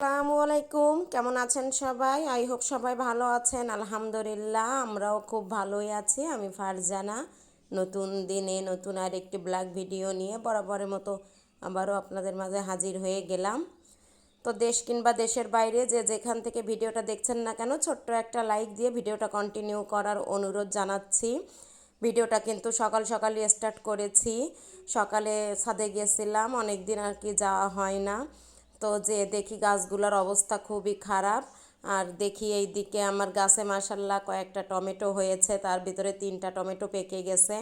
আসসালামু আলাইকুম। কেমন আছেন সবাই? আই হোপ সবাই ভালো আছেন। আলহামদুলিল্লাহ, আমরাও খুব ভালোই আছি। আমি ফারজানা। নতুন দিনে নতুন আর একটি ব্লগ ভিডিও নিয়ে বরাবরের মতো আবারও আপনাদের মাঝে হাজির হয়ে গেলাম। তো দেশ কিংবা দেশের বাইরে যে যেখান থেকে ভিডিওটা দেখছেন না কেন, ছোট্ট একটা লাইক দিয়ে ভিডিওটা কন্টিনিউ করার অনুরোধ জানাচ্ছি। ভিডিওটা কিন্তু সকাল সকালই স্টার্ট করেছি। সকালে ছাদে গেছিলাম অনেক দিন আর কি যাওয়া হয় না। তো যে দেখি গাছগুলোর অবস্থা খুবই খারাপ। আর দেখি এই দিকে আমার গাছে মাসাল্লাহ কয়েকটা টমেটো হয়েছে, তার ভিতরে তিনটা টমেটো পেকে গেছে।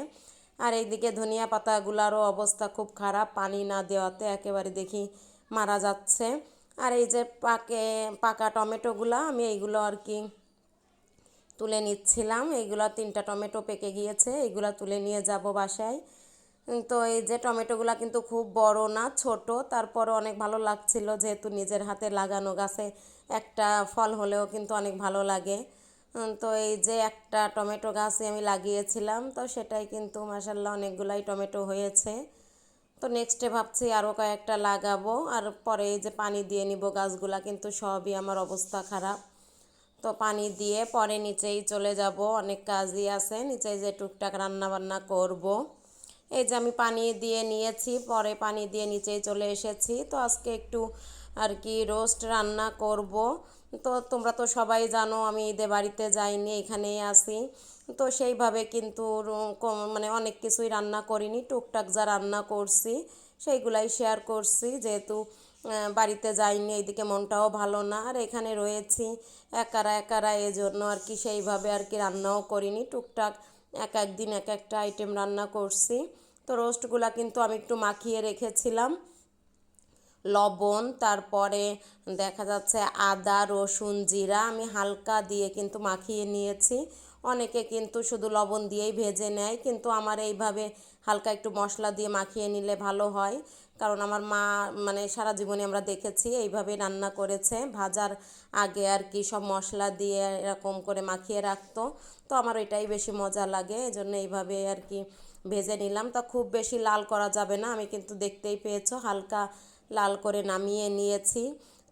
আর এইদিকে ধনিয়া পাতাগুলোরও অবস্থা খুব খারাপ, পানি না দেওয়াতে একেবারে দেখি মারা যাচ্ছে। আর এই যে পাকে, পাকা টমেটোগুলো, আমি এইগুলো আর কি তুলে নিচ্ছিলাম। এইগুলো তিনটা টমেটো পেকে গিয়েছে, এইগুলো তুলে নিয়ে যাব বাসায়। তো এই যে টমেটোগুলো কিন্তু খুব বড় না, ছোট। তারপরে অনেক ভালো লাগছিল যেহেতু নিজের হাতে লাগানো গাছে একটা ফল হলেও কিন্তু অনেক ভালো লাগে। তো এই যে একটা টমেটো গাছে আমি লাগিয়েছিলাম, তো সেটাই কিন্তু মাসাল্লাহ অনেকগুলাই টমেটো হয়েছে। তো নেক্সটে ভাবছি আরও কয়েকটা লাগাবো, আর পরে এই যে পানি দিয়ে নিব গাছগুলা কিন্তু সবই আমার অবস্থা খারাপ। তো পানি দিয়ে পরে নিচেই চলে যাব, অনেক কাজই আছে নিচে যে টুকটাক রান্না বান্না করব। এই যে আমি পানি দিয়ে নিয়েছি, পরে পানি দিয়ে নিচেই চলে এসেছি। তো আজকে একটু আর কি রোস্ট রান্না করব। তো তোমরা তো সবাই জানো আমি ঈদে বাড়িতে যাইনি, এখানেই আসি তো সেইভাবে কিন্তু মানে অনেক কিছুই রান্না করিনি। টুকটাক যা রান্না করছি, সেইগুলাই শেয়ার করছি। যেহেতু বাড়িতে যাইনি, এইদিকে মনটাও ভালো না। আর এখানে রয়েছি, একারা একারা, এজন্য আর কি সেইভাবে আর কি রান্নাও করিনি। টুকটাক এক এক দিন এক একটা আইটেম রান্না করছি। তো রোস্টগুলা কিন্তু আমি একটু মাখিয়ে রেখেছিলাম। লবণ, তারপরে দেখা যাচ্ছে আদা, রসুন, জিরা আমি হালকা দিয়ে কিন্তু মাখিয়ে নিয়েছি। অনেকে কিন্তু শুধু লবণ দিয়েই ভেজে নেয়, কিন্তু আমার এইভাবে হালকা একটু মশলা দিয়ে মাখিয়ে নিলে ভালো হয়। কারণ আমার মা মানে সারা জীবনে আমরা দেখেছি এইভাবে রান্না করেছে। ভাজার আগে আর কি সব মশলা দিয়ে এরকম করে মাখিয়ে রাখতো। তো আমার এটাই বেশি মজা লাগে, এজন্য এইভাবে আর কি ভেজে নিলাম। তা খুব বেশি লাল করা যাবে না, আমি কিন্তু দেখতেই পেয়েছ, হালকা লাল করে নামিয়ে নিয়েছি।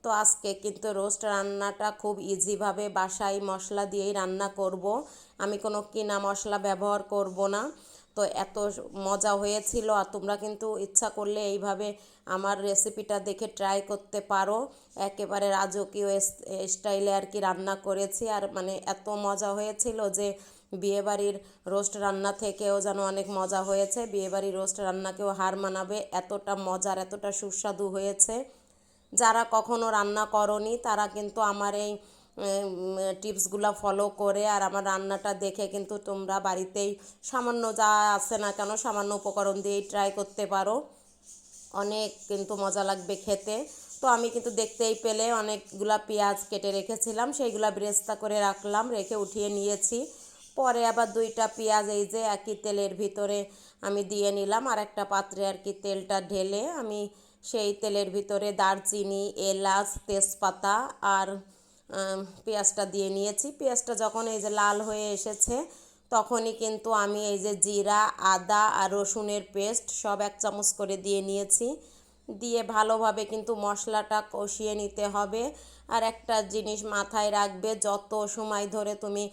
তো আজকে কিন্তু রোস্ট রান্নাটা খুব ইজিভাবে বাসায় মশলা দিয়েই রান্না করব। আমি কোনো কিনা মশলা ব্যবহার করব না। তো এত মজা হয়েছিল আর তোমরা কিন্তু ইচ্ছা করলে এইভাবে আমার রেসিপিটা দেখে ট্রাই করতে পারো। একেবারে রাজকীয় স্টাইলে আর কি রান্না করেছি আর মানে এত মজা হয়েছিল যে বিয়েবাড়ির রোস্ট রান্না থেকেও যেন অনেক মজা হয়েছে। বিয়েবাড়ির রোস্ট রান্নাকেও হার মানাবে, এতটা মজার, এতটা সুস্বাদু হয়েছে। যারা কখনো রান্না করনি তারা কিন্তু আমার এই টিপসগুলো ফলো করে আর আমার রান্নাটা দেখে কিন্তু তোমরা বাড়িতেই সামান্য যা আছে না কেন সামান্য উপকরণ দিয়েই ট্রাই করতে পারো। অনেক কিন্তু মজা লাগবে খেতে। তো আমি কিন্তু দেখতেই পেলে অনেকগুলা পেঁয়াজ কেটে রেখেছিলাম, সেইগুলা ব্রেস্তা করে রাখলাম, রেখে উঠিয়ে নিয়েছি। পরে আবার দুইটা পেঁয়াজ এই যে একই তেলের ভিতরে আমি দিয়ে নিলাম আর একটা পাত্রে আর কি তেলটা ঢেলে আমি সেই তেলের ভিতরে দারচিনি, এলাচ, তেজপাতা আর পেঁয়াজটা দিয়ে নিয়েছি। পেঁয়াজটা যখন এই যে লাল হয়ে এসেছে, তখনই কিন্তু আমি এই যে জিরা, আদা আর রসুনের পেস্ট সব এক চামচ করে দিয়ে নিয়েছি। দিয়ে ভালোভাবে কিন্তু মশলাটা কষিয়ে নিতে হবে। আর একটা জিনিস মাথায় রাখবে, যত সময় ধরে তুমি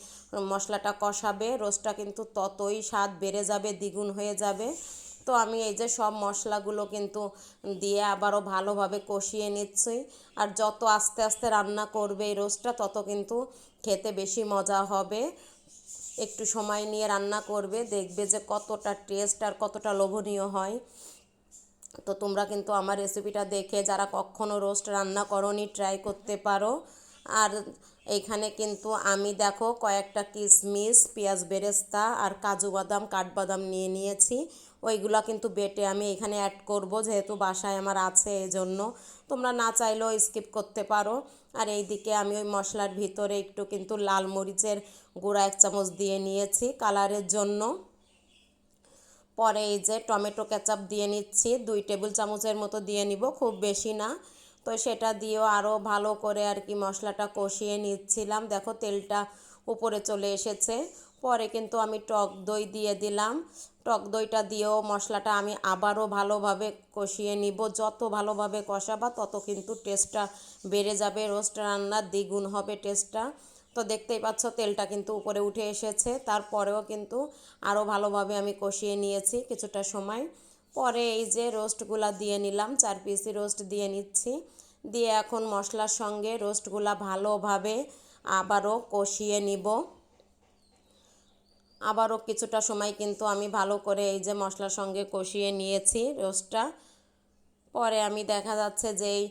মশলাটা কষাবে, রোস্টটা কিন্তু ততই স্বাদ বেড়ে যাবে, দ্বিগুণ হয়ে যাবে। তো আমি এই যে সব মশলাগুলো কিন্তু দিয়ে আবারও ভালোভাবে কষিয়ে নিচ্ছি। আর যত আস্তে আস্তে রান্না করবে এই রোস্টটা, তত কিন্তু খেতে বেশি মজা হবে। একটু সময় নিয়ে রান্না করবে, দেখবে যে কতটা টেস্ট আর কতটা লোভনীয় হয়। তো তোমরা কিন্তু আমার রেসিপিটা দেখে যারা কখনও রোস্ট রান্না করনি ট্রাই করতে পারো। আর এইখানে কিন্তু আমি দেখো কয়েকটা কিশমিশ পেঁয়াজ বেরেস্তা আর কাজু বাদাম, কাঠবাদাম নিয়ে নিয়েছি। ওইগুলো কিন্তু বেটে আমি এখানে অ্যাড করব যেহেতু বাসায় আমার আছে এই জন্য তোমরা না চাইলেও স্কিপ করতে পারো। আর এই দিকে আমি ওই মশলার ভিতরে একটু কিন্তু লাল মরিচের গুঁড়া এক চামচ দিয়ে নিয়েছি কালারের জন্য। পরে এই যে টমেটো কেচাপ দিয়ে নিচ্ছি, দুই টেবিল চামচের মতো দিয়ে নিব, খুব বেশি না। তো সেটা দিয়েও আরও ভালো করে আর কি মশলাটা কষিয়ে নিচ্ছিলাম। দেখো তেলটা উপরে চলে এসেছে। পরে কিন্তু আমি টক দই দিয়ে দিলাম। টক দইটা দিয়েও মশলাটা আমি আবারও ভালোভাবে কষিয়ে নিব। যত ভালোভাবে কষাবা তত কিন্তু টেস্টটা বেড়ে যাবে। রোস্ট রান্নার দ্বিগুণ হবে টেস্টটা। তো দেখতেই পাচ্ছ তেলটা কিন্তু উপরে উঠে এসেছে। তারপরেও কিন্তু আরও ভালোভাবে আমি কষিয়ে নিয়েছি কিছুটা সময়। পরে এই যে রোস্টগুলা দিয়ে নিলাম, চার পিসি রোস্ট দিয়ে নিচ্ছি। দিয়ে এখন মশলার সঙ্গে রোস্টগুলা ভালোভাবে আবারও কষিয়ে নিব। আবারও কিছুটা সময় কিন্তু আমি ভালো করে এই যে মশলার সঙ্গে কষিয়ে নিয়েছি রোস্টটা। পরে আমি দেখা যাচ্ছে যে এই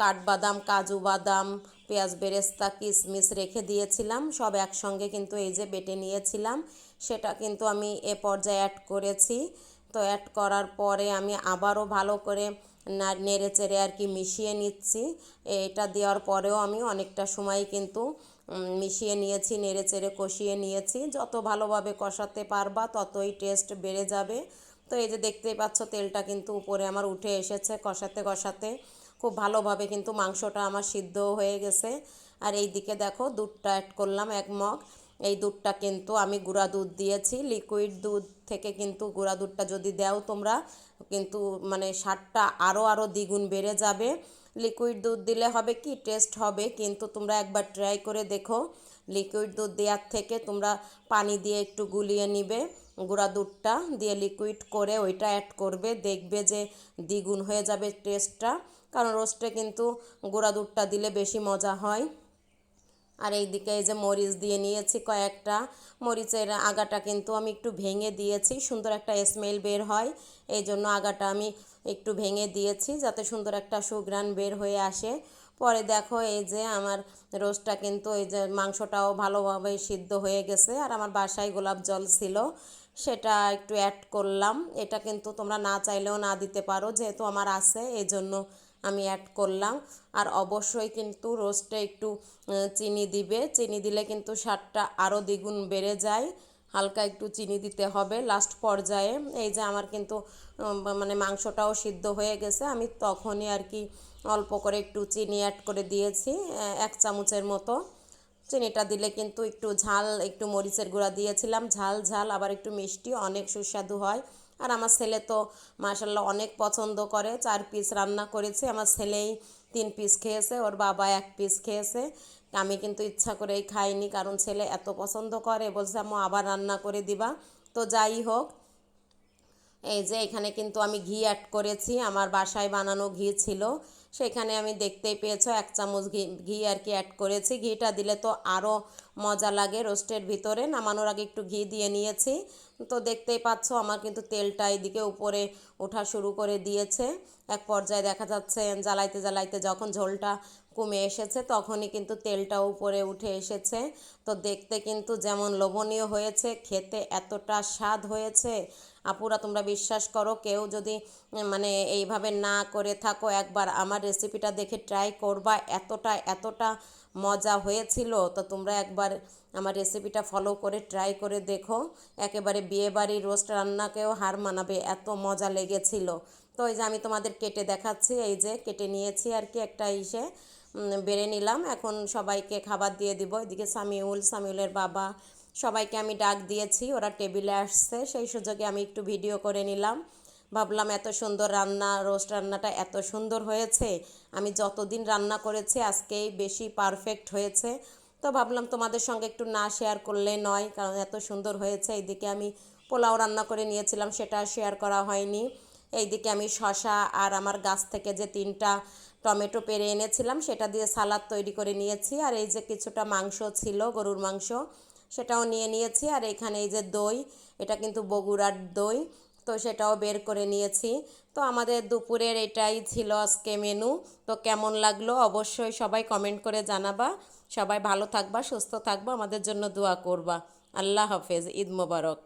কাঠবাদাম, কাজু বাদাম, পেঁয়াজ বেরেস্তা কিশমিশ রেখে দিয়েছিলাম। সব একসঙ্গে কিন্তু এই যে বেটে নিয়েছিলাম। সেটা কিন্তু আমি এ পর্যায়ে অ্যাড করেছি। তো অ্যাড করার পরে আমি আবারও ভালো করে নেড়ে চেড়ে আর কি মিশিয়ে নিচ্ছি। এটা দেওয়ার পরেও আমি অনেকটা সময় কিন্তু মিশিয়ে নিয়েছি, নেড়ে চেড়ে কষিয়ে নিয়েছি। যত ভালোভাবে কষাতে পারবা ততই টেস্ট বেড়ে যাবে। তো এই যে দেখতেই পাচ্ছ তেলটা কিন্তু উপরে আমার উঠে এসেছে কষাতে কষাতে। খুব ভালোভাবে কিন্তু মাংসটা আমার সিদ্ধ হয়ে গেছে। আর এই দিকে দেখো দুধটা অ্যাড করলাম এক মগ। এই দুধটা কিন্তু আমি গুঁড়া দুধ দিয়েছি লিকুইড দুধ থেকে কিন্তু গুঁড়া দুধটা যদি দাও তোমরা, কিন্তু মানে স্বাদটা আরও আরও দ্বিগুণ বেড়ে যাবে। লিকুইড দুধ দিলে হবে কি টেস্ট হবে, কিন্তু তোমরা একবার ট্রাই করে দেখো। লিকুইড দুধ দেওয়ার থেকে তোমরা পানি দিয়ে একটু গুলিয়ে নিবে গুঁড়া দুধটা, দিয়ে লিকুইড করে ওইটা অ্যাড করবে, দেখবে যে দ্বিগুণ হয়ে যাবে টেস্টটা কারণ রোস্টে কিন্তু গুঁড়া দুধটা দিলে বেশি মজা হয়। আর এই দিকে এই যে মরিচ দিয়ে নিয়েছি কয়েকটা। মরিচের আগাটা কিন্তু আমি একটু ভেঙে দিয়েছি, সুন্দর একটা স্মেল বের হয়। এই জন্য আগাটা আমি একটু ভেঙে দিয়েছি যাতে সুন্দর একটা সুগ্রান বের হয়ে আসে। পরে দেখো এই যে আমার রোস্টটা কিন্তু এই যে মাংসটাও ভালোভাবে সিদ্ধ হয়ে গেছে আর আমার বাসায় গোলাপ জল ছিল, সেটা একটু অ্যাড করলাম। এটা কিন্তু তোমরা না চাইলেও না দিতে পারো, যেহেতু আমার আছে এই জন্য আমি অ্যাড করলাম। আর অবশ্যই কিন্তু রোস্টে একটু চিনি দিবে। চিনি দিলে কিন্তু স্বাদটা আরও দ্বিগুণ বেড়ে যায়। হালকা একটু চিনি দিতে হবে লাস্ট পর্যায়ে। এই যে আমার কিন্তু মানে মাংসটাও সিদ্ধ হয়ে গেছে। আমি তখনই আর কি অল্প করে একটু চিনি অ্যাড করে দিয়েছি এক চামচের মতো। চিনিটা দিলে কিন্তু একটু ঝাল, একটু মরিচের গুঁড়া দিয়েছিলাম। ঝাল ঝাল, আবার একটু মিষ্টি, অনেক সুস্বাদু হয়। আর আমার ছেলে তো মাসাল্লাহ অনেক পছন্দ করে। চার পিস রান্না করেছি। আমার ছেলেই তিন পিস খেয়েছে, ওর বাবা এক পিস খেয়েছে। আমি কিন্তু ইচ্ছা করেই খাইনি কারণ ছেলে এত পছন্দ করে, বলছে আমি আবার রান্না করে দিবা। তো যাই হোক, এই যে এখানে কিন্তু আমি ঘি অ্যাড করেছি। আমার বাসায় বানানো ঘি ছিল। সেখানে আমি দেখতেই পেয়েছ, এক চামচ ঘি ঘি আর কি অ্যাড করেছি। ঘিটা দিলে তো আরও মজা লাগে রোস্টের ভিতরে। নামানোর আগে একটু ঘি দিয়ে নিয়েছি। তো দেখতেই পাচ্ছ আমার কিন্তু তেলটা এদিকে উপরে ওঠা শুরু করে দিয়েছে। এক পর্যায়ে দেখা যাচ্ছে জ্বালাইতে জ্বালাইতে যখন ঝোলটা কমে এসেছে তখনই কিন্তু তেলটা উপরে উঠে এসেছে। তো দেখতে কিন্তু যেমন লোভনীয় হয়েছে, খেতে এতটা স্বাদ হয়েছে। আপুরা তোমরা বিশ্বাস করো, কেউ যদি মানে এইভাবে না করে থাকো, একবার আমার রেসিপিটা দেখে ট্রাই করবা, এতটা এতটা মজা হয়েছিল। তো তোমরা একবার আমার রেসিপিটা ফলো করে ট্রাই করে দেখো। একেবারে বিয়েবাড়ির রোস্ট রান্নাকেও হার মানাবে, এত মজা লেগেছিল। তো এই যে আমি তোমাদের কেটে দেখাচ্ছি, এই যে কেটে নিয়েছি আর কি একটা ইসে। বেড়ে নিলাম। এখন সবাইকে খাবার দিয়ে দিব। এদিকে সামিউল, সামিউলের বাবা, সবাইকে আমি ডাক দিয়েছি। ওরা টেবিলে আসছে। সেই সুযোগে আমি একটু ভিডিও করে নিলাম। ভাবলাম এত সুন্দর রান্না, রোস্ট রান্নাটা এত সুন্দর হয়েছে। আমি যতদিন রান্না করেছি আজকেই বেশি পারফেক্ট হয়েছে। তো ভাবলাম তোমাদের সঙ্গে একটু না শেয়ার করলে নয়, কারণ এত সুন্দর হয়েছে। এইদিকে আমি পোলাও রান্না করে নিয়েছিলাম, সেটা শেয়ার করা হয়নি। এইদিকে আমি শশা আর আমার গাছ থেকে যে তিনটা টমেটো পেরে এনেছিলাম, সেটা দিয়ে সালাদ তৈরি করে নিয়েছি। আর এই যে কিছুটা মাংস ছিল, গরুর মাংস, সেটাও নিয়ে নিয়েছি। আর এখানে এই যে দই, এটা কিন্তু বগুড়ার দই। তো সেটাও বের করে নিয়েছি। তো আমাদের দুপুরের এটাই ছিল আজকে মেনু তো কেমন লাগল অবশ্যই সবাই কমেন্ট করে জানাবা। সবাই ভালো থাকবা, সুস্থ থাকবা, আমাদের জন্য দোয়া করবা। আল্লাহ হাফেজ, ঈদ মোবারক।